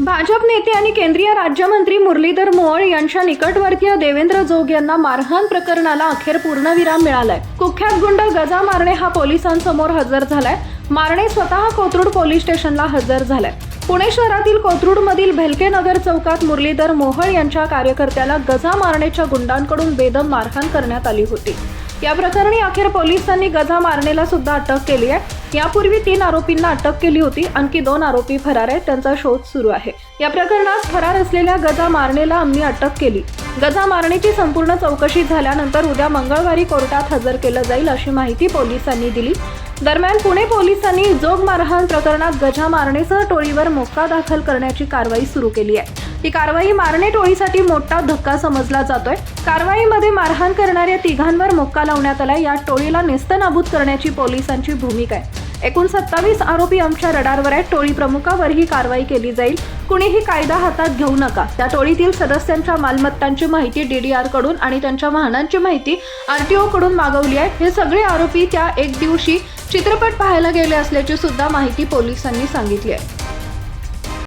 भाजप नेते आणि केंद्रीय राज्यमंत्री मुरलीधर मोहोळ यांच्या निकटवर्तीय देवेंद्र जोग यांना मारहाण प्रकरणाला अखेर पूर्णविराम मिळालाय. कुख्यात गुंड गजा मारणे हा पोलिसांसमोर हजर झालाय. मारणे स्वतः कोथरूड पोलीस स्टेशनला हजर झालाय. पुणे शहरातील कोथरूडमधील भेलके नगर चौकात मुरलीधर मोहोळ यांच्या कार्यकर्त्याला गजा मारण्याच्या गुंडांकडून बेदम मारहाण करण्यात आली होती. या प्रकरणी अखेर पोलिसांनी गजा मारणेला सुद्धा अटक केली आहे. यापूर्वी तीन आरोपींना अटक केली होती. आणखी दोन आरोपी फरार आहेत. त्यांचा शोध सुरू आहे. या प्रकरणात फरार असलेल्या गजा मारणेला आम्ही अटक केली. गजा मारणेची संपूर्ण चौकशी झाल्यानंतर उद्या मंगळवारी कोर्टात हजर केलं जाईल अशी माहिती पोलिसांनी दिली. दरम्यान पुणे पोलिसांनी जोग मारहाण प्रकरणात गजा मारणेसह टोळीवर मोक्का दाखल करण्याची कारवाई सुरू केली आहे. ही कारवाई मारणे टोळीसाठी मोठा धक्का समजला जातोय. कारवाईमध्ये मारहाण करणाऱ्या तिघांवर मोक्का लावण्यात आलाय. या टोळीला नेस्तनाबूत करण्याची पोलिसांची भूमिका आहे. एकूण सत्तावीस आरोपी आमच्या रडारवर आहेत. टोळी प्रमुखावर ही कारवाई केली जाईल. कुणीही कायदा हातात घेऊ नका. त्या टोळीतील सदस्यांच्या मालमत्तांची माहिती डीडीआरकडून आणि त्यांच्या वाहनांची माहिती आरटीओ कडून मागवली आहे. हे सगळे आरोपी त्या एक दिवशी चित्रपट पाहायला गेले असल्याची सुद्धा माहिती पोलिसांनी सांगितली आहे.